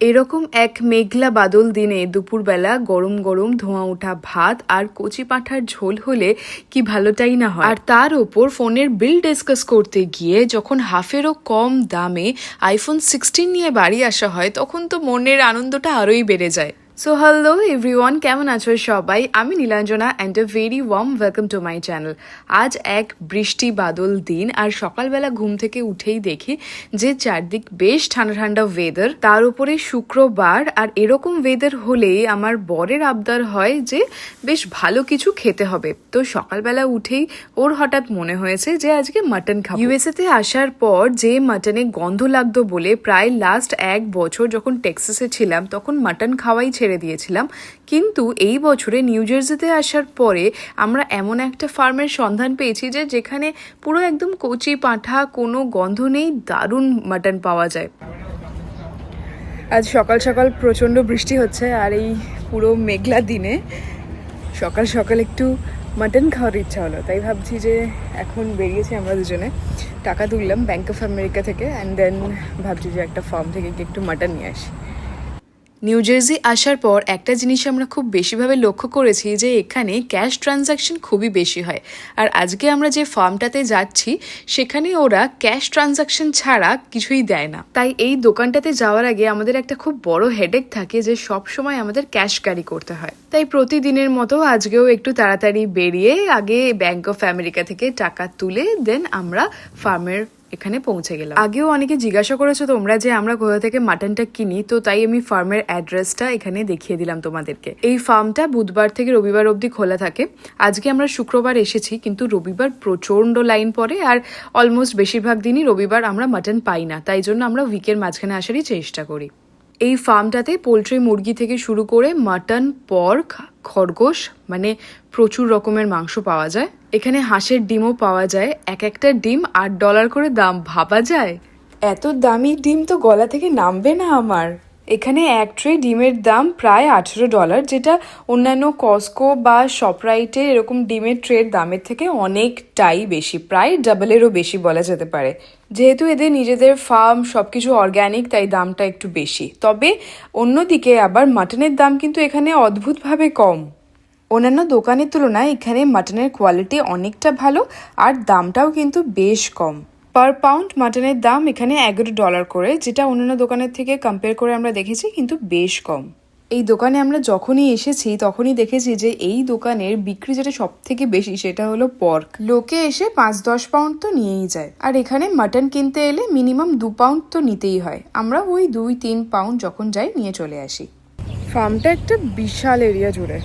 এরকম এক মেঘলা বাদল দিনে দুপুরবেলা গরম গরম ধোঁয়া ওঠা ভাত আর কচি পাঁঠার ঝোল হলে কি ভালোটাই না হয়। আর তার ওপর ফোনের বিল ডিসকাস করতে গিয়ে যখন হাফেরও কম দামে আইফোন সিক্সটিন নিয়ে বাড়ি আসা হয়, তখন তো মনের আনন্দটা আরোই বেড়ে যায়। সো হ্যালো এভরিওয়ান কেমন আছো সবাই? আমি Nilanjana and a very warm welcome to my channel আজ এক বৃষ্টি বাদল দিন আর সকালবেলা ঘুম থেকে উঠেই দেখি যে চারদিক বেশ ঠান্ডা ঠান্ডা ওয়েদার তার উপরে শুক্রবার আর এরকম ওয়েদার হলেই আমার বরের আবদার হয় যে বেশ ভালো কিছু খেতে হবে। তো সকালবেলা উঠেই ওর হঠাৎ মনে হয়েছে যে আজকে মাটন খাব। ইউএসএ তে আসার পর যে মাটনে গন্ধ লাগতো বলে প্রায় লাস্ট এক বছর যখন টেক্সাসে ছিলাম, তখন মাটন খাওয়াই ছেড়ে দিয়েছিলাম। কিন্তু এই বছরে নিউ জার্সিতে আসার পরে আমরা এমন একটা ফার্মের সন্ধান পেয়েছি যে যেখানে পুরো একদম কচি পাঁঠা, কোনো গন্ধ নেই, দারুণ মাটন পাওয়া যায়। আজ সকাল সকাল প্রচণ্ড বৃষ্টি হচ্ছে আর এই পুরো মেঘলা দিনে সকাল সকাল একটু মাটন খাওয়ার ইচ্ছা হলো। তাই ভাবছি যে এখন বেরিয়েছি আমরা দুজনে। টাকা তুললাম ব্যাঙ্ক অফ আমেরিকা থেকে অ্যান্ড দেন ভাবছি যে একটা ফার্ম থেকে একটু মাটন নিয়ে আসি। নিউ জার্সি আসার পর একটা জিনিস আমরা খুব বেশিভাবে লক্ষ্য করেছি যে এখানে ক্যাশ ট্রানজাকশন খুবই বেশি হয়। আর আজকে আমরা যে ফার্মটাতে যাচ্ছি, সেখানে ওরা ক্যাশ ট্রানজাকশন ছাড়া কিছুই দেয় না। তাই এই দোকানটাতে যাওয়ার আগে আমাদের একটা খুব বড় হেডেক থাকে যে সব সময় আমাদের ক্যাশ ক্যারি করতে হয়। তাই প্রতিদিনের মতো আজকেও একটু তাড়াতাড়ি বেরিয়ে আগে ব্যাংক অফ আমেরিকা থেকে টাকা তুলে দেন আমরা ফার্মের এখানে পৌঁছে গেলাম। আগেও অনেকে জিজ্ঞাসা করেছ তোমরা যে আমরা কোথা থেকে মাটনটা কিনি, তো তাই আমি ফার্মের অ্যাড্রেসটা এখানে দেখিয়ে দিলাম তোমাদেরকে। এই ফার্মটা বুধবার থেকে রবিবার অবধি খোলা থাকে। আজকে আমরা শুক্রবার এসেছি, কিন্তু রবিবার প্রচণ্ড লাইন পড়ে আর অলমোস্ট বেশিরভাগ দিনই রবিবার আমরা মাটন পাই না। তাই জন্য আমরা উইকের মাঝখানে আসারই চেষ্টা করি। এই ফার্মটাতে পোলট্রি মুরগি থেকে শুরু করে মাটন, পর্ক, খরগোশ মানে প্রচুর রকমের মাংস পাওয়া যায়। এখানে হাঁসের ডিমও পাওয়া যায়। এক একটা ডিম আট ডলার করে দাম, ভাবা যায়? এত দামি ডিম তো গলা থেকে নামবে না আমার। এখানে এক ট্রে ডিমের দাম প্রায় আঠেরো ডলার যেটা অন্যান্য কস্কো বা শপরাইটে এরকম ডিমের ট্রের দামের থেকে অনেকটাই বেশি, প্রায় ডাবলেরও বেশি বলা যেতে পারে। যেহেতু এদের নিজেদের ফার্ম সব কিছু অর্গ্যানিক তাই দামটা একটু বেশি। তবে অন্যদিকে আবার মাটনের দাম কিন্তু এখানে অদ্ভুতভাবে কম। অন্যান্য দোকানের তুলনায় এখানে মাটনের কোয়ালিটি অনেকটা ভালো, আর দামটাও কিন্তু বেশ কম। পার পাউন্ড মাটনের দাম এখানে এগারো ডলার করে, যেটা অন্যান্য দোকানের থেকে কম্পেয়ার করে আমরা দেখেছি, কিন্তু বেশ কম। এই দোকানে আমরা যখনই এসেছি, তখনই দেখেছি যে এই দোকানের বিক্রি যেটা সব থেকে বেশি, সেটা হলো পর্ক লোকে এসে পাঁচ দশ পাউন্ড তো নিয়েই যায়। আর এখানে মাটন কিনতে এলে মিনিমাম দু পাউন্ড তো নিতেই হয়। আমরা ওই দুই, তিন পাউন্ড যখন যাই, নিয়ে চলে আসি। ফার্মটা একটা বিশাল এরিয়া জুড়ে।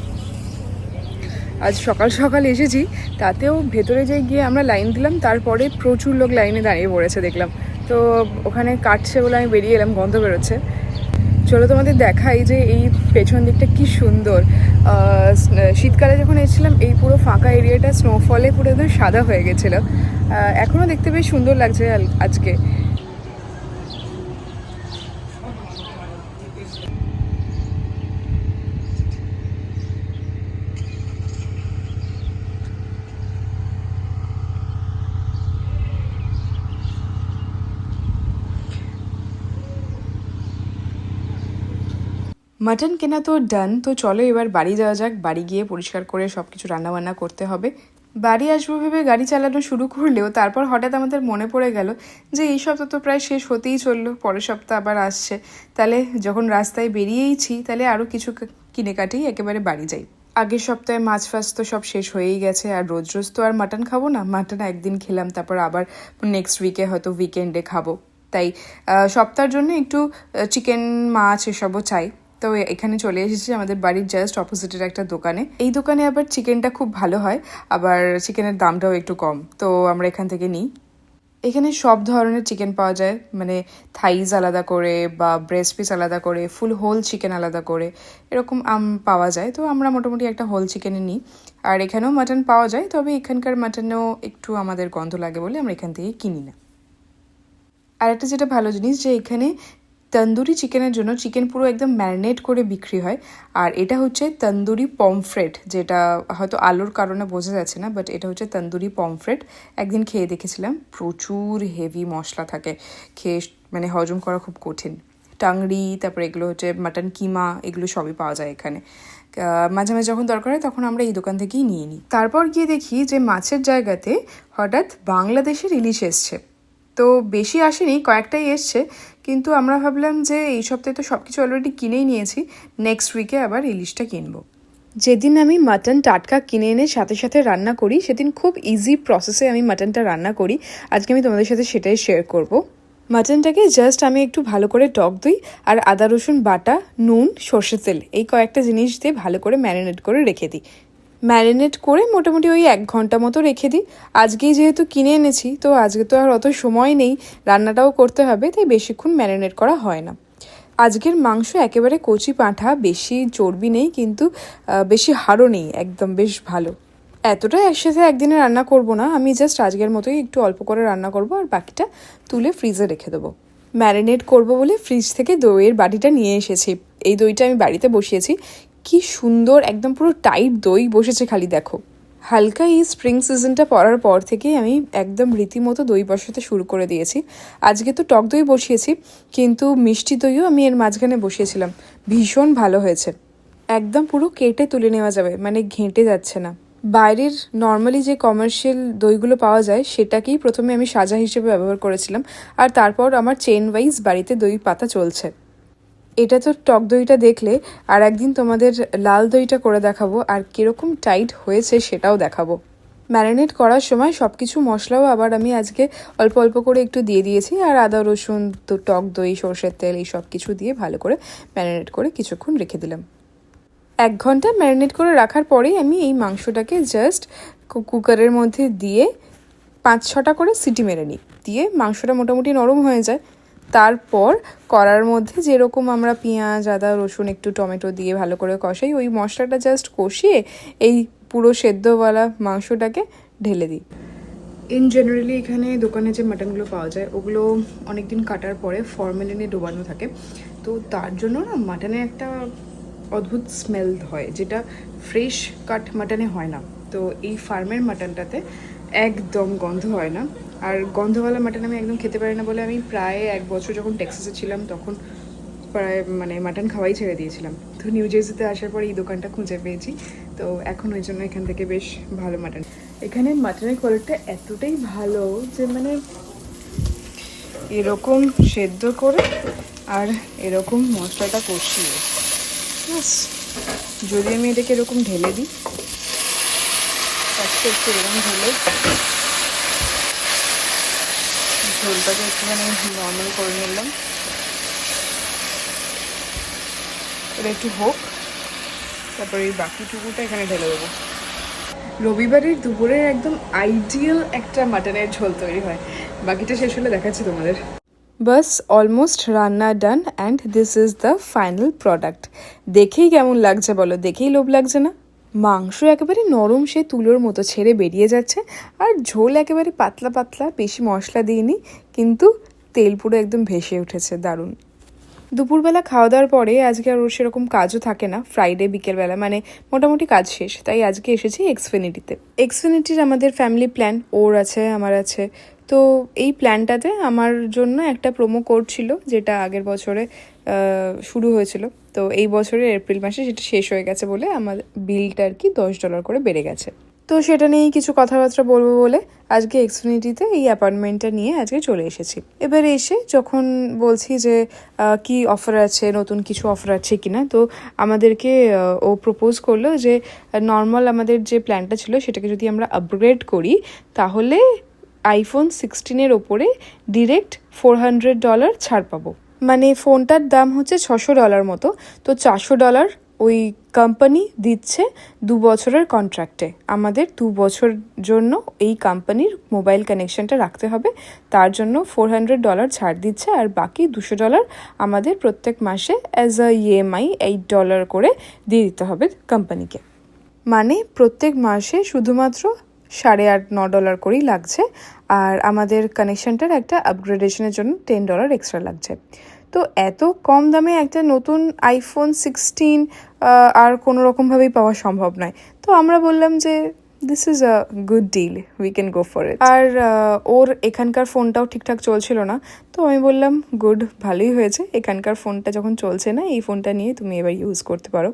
আজ সকাল সকাল এসেছি, তাতেও ভেতরে যে গিয়ে আমরা লাইন দিলাম, তারপরে প্রচুর লোক লাইনে দাঁড়িয়ে পড়েছে দেখলাম। তো ওখানে কাটছে বলে আমি বেরিয়ে এলাম, গন্ধ বেরোচ্ছে। চলো তোমাদের দেখাই যে এই পেছন দিকটা কি সুন্দর। শীতকালে যখন এসেছিলাম, এই পুরো ফাঁকা এরিয়াটা স্নোফলে পুরো একদম সাদা হয়ে গেছিল। এখনও দেখতে বেশ সুন্দর লাগছে আজকে। মাটন কেনা তো ডান, তো চলো এবার বাড়ি যাওয়া যাক। বাড়ি গিয়ে পরিষ্কার করে সব কিছু রান্নাবান্না করতে হবে। বাড়ি আসব ভেবে গাড়ি চালানো শুরু করলেও তারপর হঠাৎ আমাদের মনে পড়ে গেল যে এই সপ্তাহ তো প্রায় শেষ হতেই চলল, পরের সপ্তাহ আবার আসছে। তাহলে যখন রাস্তায় বেরিয়েইছি, তাহলে আরও কিছু কিনে কাটেই একেবারে বাড়ি যাই। আগের সপ্তাহে মাছ ফাছ তো সব শেষ হয়েই গেছে, আর রোজ রোজ তো আর মাটন খাব না। মাটন একদিন খেলাম, তারপর আবার নেক্সট উইকে হয়তো উইকেন্ডে খাব। তাই সপ্তাহের জন্য একটু চিকেন মাছ এসবও চাই। তো এখানে চলে এসেছি, আমাদের বাড়ির জাস্ট অপোজিটের একটা দোকানে। এই দোকানে আবার চিকেনটা খুব ভালো হয়, আবার চিকেনের দামটাও একটু কম। তো আমরা এখান থেকে নিই। এখানে সব ধরনের চিকেন পাওয়া যায় মানে থাইজ আলাদা করে বা ব্রেস্ট পিস আলাদা করে ফুল হোল চিকেন আলাদা করে, এরকম আম পাওয়া যায়। তো আমরা মোটামুটি একটা হোল চিকেনে নিই। আর এখানেও মাটন পাওয়া যায়, তবে এখানকার মাটনেও একটু আমাদের গন্ধ লাগে বলে আমরা এখান থেকে কিনি না। আর একটা যেটা ভালো জিনিস যে এখানে তন্দুরি চিকেনের জন্য চিকেন পুরো একদম ম্যারিনেট করে বিক্রি হয়। আর এটা হচ্ছে তন্দুরি পমফ্রেট, যেটা হয়তো আলুর কারণে বোঝা যাচ্ছে না বাট এটা হচ্ছে তন্দুরি পমফ্রেট। একদিন খেয়ে দেখেছিলাম, প্রচুর হেভি মশলা থাকে। খেয়ে মানে হজম করা খুব কঠিন। টাংরি তারপরে এগুলো হচ্ছে মাটন কিমা, এগুলো সবই পাওয়া যায় এখানে। মাঝে মাঝে যখন দরকার হয় তখন আমরা এই দোকান থেকেই নিয়ে নিই। তারপর গিয়ে দেখি যে মাছের জায়গাতে হঠাৎ বাংলাদেশের ইলিশ এসছে। তো বেশি আসেনি, কয়েকটাই এসছে। কিন্তু আমরা ভাবলাম যে এই সপ্তাহে তো সব কিছু অলরেডি কিনেই নিয়েছি নেক্সট উইকে আবার ইলিশটা কিনবো। যেদিন আমি মাটন টাটকা কিনে এনে সাথে সাথে রান্না করি, সেদিন খুব ইজি প্রসেসে আমি মাটনটা রান্না করি। আজকে আমি তোমাদের সাথে সেটাই শেয়ার করব। মাটনটাকে জাস্ট আমি একটু ভালো করে টক দই আর আদা রসুন বাটা, নুন সর্ষে তেল, এই কয়েকটা জিনিস দিয়ে ভালো করে ম্যারিনেট করে রেখে দিই। ম্যারিনেট করে মোটামুটি ওই এক ঘণ্টা মতো রেখে দিই। আজকেই যেহেতু কিনে এনেছি, তো আজকে তো আর অত সময় নেই, রান্নাটাও করতে হবে, তাই বেশিক্ষণ ম্যারিনেট করা হয় না। আজকের মাংস একেবারে কচি পাঁঠা, বেশি চর্বি নেই, কিন্তু বেশি হাড়ও নেই, একদম বেশ ভালো। এতটা একসাথে একদিনে রান্না করব না, আমি জাস্ট আজকের মতোই একটু অল্প করে রান্না করব আর বাকিটা তুলে ফ্রিজে রেখে দেবো। ম্যারিনেট করব বলে ফ্রিজ থেকে দইয়ের বাটিটা নিয়ে এসেছি। এই দইটা আমি বাড়িতে বসিয়েছি কি সুন্দর, একদম পুরো টাইট দই বসেছে খালি দেখো। হালকা এই স্প্রিং সিজনটা পড়ার পর থেকেই আমি একদম রীতিমতো দই বসাতে শুরু করে দিয়েছি। আজকে তো টক দই বসিয়েছি, কিন্তু মিষ্টি দইও আমি এর মাঝখানে বসিয়েছিলাম। ভীষণ ভালো হয়েছে। একদম পুরো কেটে তুলে নেওয়া যাবে মানে ঘেঁটে যাচ্ছে না। বাইরের নর্মালি যে কমার্শিয়াল দইগুলো পাওয়া যায়, সেটাকেই প্রথমে আমি সাজা হিসেবে ব্যবহার করেছিলাম। আর তারপর আমার চেন ওয়াইজ বাড়িতে দই পাতা চলছে। এটা তো টক দইটা দেখলে, আর একদিন তোমাদের লাল দইটা করে দেখাবো, আর কীরকম টাইট হয়েছে সেটাও দেখাবো। ম্যারিনেট করার সময় সব কিছু মশলাও আবার আমি আজকে অল্প অল্প করে একটু দিয়ে দিয়েছি, আর আদা, রসুন, তো টক দই, সর্ষের তেল এই সব কিছু দিয়ে ভালো করে ম্যারিনেট করে কিছুক্ষণ রেখে দিলাম। এক ঘণ্টা ম্যারিনেট করে রাখার পরেই আমি এই মাংসটাকে জাস্ট কুকারের মধ্যে দিয়ে পাঁচ ছটা করে সিটি মেরে নিই, দিয়ে মাংসটা মোটামুটি নরম হয়ে যায়। তারপর করার মধ্যে যেরকম আমরা পেঁয়াজ, আদা, রসুন একটু টমেটো দিয়ে ভালো করে কষাই, ওই মশলাটা জাস্ট কষিয়ে এই পুরো সেদ্ধওয়ালা মাংসটাকে ঢেলে দিই। ইন জেনারেলি এখানে দোকানে যে মাটনগুলো পাওয়া যায়, ওগুলো অনেক দিন কাটার পরে ফর্মেলিনে ডোবানো থাকে। তো তার জন্য না মাটনে একটা অদ্ভুত স্মেল হয়, যেটা ফ্রেশ কাট মাটনে হয় না। তো এই ফার্মের মাটনটাতে একদম গন্ধ হয় না। আর গন্ধওয়ালা মাটন আমি একদম খেতে পারি না বলে আমি প্রায় এক বছর যখন টেক্সাসে ছিলাম, তখন প্রায় মানে মাটন খাওয়াই ছেড়ে দিয়েছিলাম। তো নিউ জার্সিতে আসার পর এই দোকানটা খুঁজে পেয়েছি। তো এখন ওই জন্য এখান থেকে বেশ ভালো মাটন। এখানে মাটনের কোয়ালিটিটা এতটাই ভালো যে মানে এরকম সেদ্ধ করে আর এরকম মশলাটা কষিয়ে। যদি আমি এটাকে এরকম ঢেলে দিই ফার্স্টে একটু এরকম ঢেলে ঝোলটাকে একটুখানি নর্মাল করে নিলাম। এটা একটু হোক, তারপরে এই বাকিটুকুটা এখানে ঢেলে দেবো। রবিবারের দুপুরের একদম আইডিয়াল একটা মাটনের ঝোল তৈরি হয়। বাকিটা শেষ হলে দেখাচ্ছি তোমাদের। বাস অলমোস্ট রান্না done and this is the final product দেখেই কেমন লাগছে বলো? দেখেই লোভ লাগছে না? মাংস একেবারে নরম সে তুলোর মতো ছেড়ে বেরিয়ে যাচ্ছে, আর ঝোল একেবারে পাতলা পাতলা, বেশি মশলা দিইনি, কিন্তু তেল পুরো একদম ভেসে উঠেছে, দারুণ। দুপুরবেলা খাওয়া দাওয়ার পরে আজকে আর ওর সেরকম কাজও থাকে না ফ্রাইডে বিকেলবেলা মানে মোটামুটি কাজ শেষ, তাই আজকে এসেছি এক্সফিনিটিতে এক্সফিনিটির আমাদের ফ্যামিলি প্ল্যান ওর আছে, আমার আছে, তো এই প্ল্যানটাতে আমার জন্য একটা প্রোমো কোড ছিল, যেটা আগের বছরে শুরু হয়েছিল। তো এই বছরের এপ্রিল মাসে সেটা শেষ হয়ে গেছে বলে আমার বিলটা আর কি দশ ডলার করে বেড়ে গেছে। তো সেটা নিয়েই কিছু কথাবার্তা বলব বলে আজকে এক্সফিনিটিতে এই অ্যাপয়েন্টমেন্টটা নিয়ে আজকে চলে এসেছি। এবারে এসে যখন বলছি যে কি অফার আছে, নতুন কিছু অফার আছে কি না তো আমাদেরকে ও প্রপোজ করল যে নর্মাল আমাদের যে প্ল্যানটা ছিল সেটাকে যদি আমরা আপগ্রেড করি, তাহলে আইফোন সিক্সটিনের ওপরে ডিরেক্ট ফোর হান্ড্রেড ডলার ছাড় পাবো। মানে ফোনটার দাম হচ্ছে ছশো ডলার মতো। তো চারশো ডলার ওই কোম্পানি দিচ্ছে দু বছরের কন্ট্রাক্টে আমাদের দু বছর জন্য এই কোম্পানির মোবাইল কানেকশনটা রাখতে হবে। তার জন্য ফোর হান্ড্রেড ডলার ছাড় দিচ্ছে আর বাকি দুশো ডলার আমাদের প্রত্যেক মাসে as a EMI eight dollar করে দিয়ে দিতে হবে কোম্পানিকে মানে প্রত্যেক মাসে শুধুমাত্র সাড়ে আট, ন ডলার করেই লাগছে। আর আমাদের কানেকশনটার একটা আপগ্রেডেশনের জন্য টেন ডলার এক্সট্রা লাগছে। তো এত কম দামে একটা নতুন আইফোন সিক্সটিন আর কোনো রকমভাবেই পাওয়া সম্ভব নয়। তো আমরা বললাম যে this is a good deal we can go for it আর ওর এখানকার ফোনটাও ঠিকঠাক চলছিল না। তো আমি বললাম, গুড, ভালোই হয়েছে। এখানকার ফোনটা যখন চলছে না, এই ফোনটা নিয়ে তুমি এবার ইউজ করতে পারো।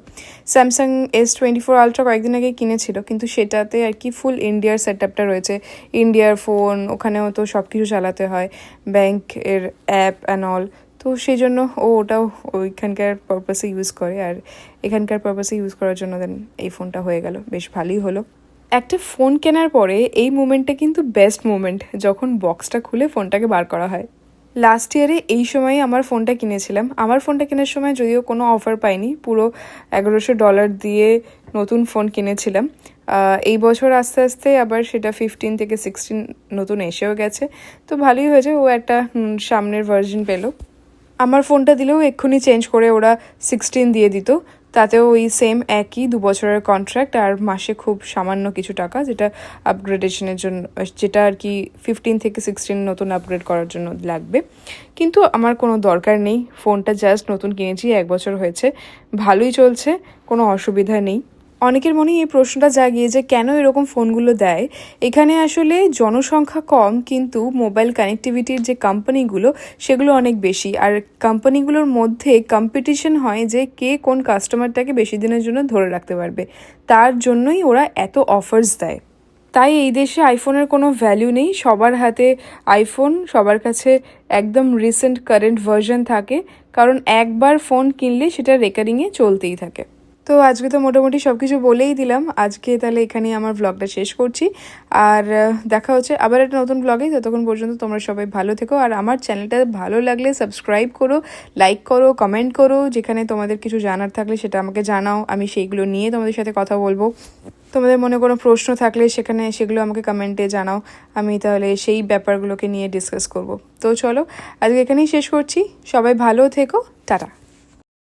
Samsung S twenty four ultra কয়েকদিন আগে কিনেছিল, কিন্তু সেটাতে আর কি ফুল ইন্ডিয়ার সেট আপটা রয়েছে। ইন্ডিয়ার ফোন ওখানেও তো সব কিছু চালাতে হয় ব্যাংক এর অ্যাপ অ্যান্ড অল তো সেই জন্য ও ওটাও ওইখানকার পারপাসে ইউজ করে। আর এখানকার পারপাসে ইউজ করার জন্য দেন এই ফোনটা হয়ে গেল। বেশ ভালোই হলো। একটা ফোন কেনার পরে এই মুমেন্টটা কিন্তু বেস্ট মুমেন্ট যখন বক্সটা খুলে ফোনটাকে বার করা হয়। লাস্ট ইয়ারে এই সময় আমার ফোনটা কিনেছিলাম। আমার ফোনটা কেনার সময় যদিও কোনো অফার পাইনি, পুরো এগারোশো ডলার দিয়ে নতুন ফোন কিনেছিলাম। এই বছর আস্তে আস্তে আবার সেটা ফিফটিন থেকে সিক্সটিন নতুন এসেও গেছে। তো ভালোই হয়েছে, ও একটা সামনের ভার্জন পেল। আমার ফোনটা দিলেও এক্ষুনি চেঞ্জ করে ওরা সিক্সটিন দিয়ে দিত। তাতেও ওই সেম একই দু বছরের কন্ট্রাক্ট আর মাসে খুব সামান্য কিছু টাকা যেটা আপগ্রেডেশনের জন্য, যেটা আর কি ফিফটিন থেকে সিক্সটিন নতুন আপগ্রেড করার জন্য লাগবে। কিন্তু আমার কোনো দরকার নেই ফোনটা জাস্ট নতুন কিনেছি, এক বছর হয়েছে, ভালোই চলছে, কোনো অসুবিধা নেই। অনেকের মনে এই প্রশ্নটা জাগিয়ে যে কেন এরকম ফোনগুলো দেয়। এখানে আসলে জনসংখ্যা কম, কিন্তু মোবাইল কানেক্টিভিটির যে কোম্পানিগুলো, সেগুলো অনেক বেশি। আর কোম্পানিগুলোর মধ্যে কম্পিটিশন হয় যে কে কোন কাস্টমারটাকে বেশি দিনের জন্য ধরে রাখতে পারবে। তার জন্যই ওরা এত অফার্স দেয়। তাই এই দেশে আইফোনের কোনো ভ্যালু নেই। সবার হাতে আইফোন সবার কাছে একদম রিসেন্ট কারেন্ট ভার্সন থাকে। কারণ একবার ফোন কিনলে সেটা রেকারিংয়ে চলতেই থাকে। তো আজকে তো মোটামুটি সব কিছু বলেই দিলাম। আজকে তাহলে এখানেই আমার ব্লগটা শেষ করছি। আর দেখা হচ্ছে আবার একটা নতুন ব্লগে ততক্ষণ পর্যন্ত তোমরা সবাই ভালো থেকো। আর আমার চ্যানেলটা ভালো লাগলে সাবস্ক্রাইব করো লাইক করো কমেন্ট করো। যেখানে তোমাদের কিছু জানার থাকলে সেটা আমাকে জানাও। আমি সেইগুলো নিয়ে তোমাদের সাথে কথা বলব। তোমাদের মনে কোনো প্রশ্ন থাকলে সেখানে সেগুলো আমাকে কমেন্টে জানাও। আমি তাহলে সেই ব্যাপারগুলোকে নিয়ে ডিসকাস করব। তো চলো, আজকে এখানেই শেষ করছি। সবাই ভালো থেকো। টাটা।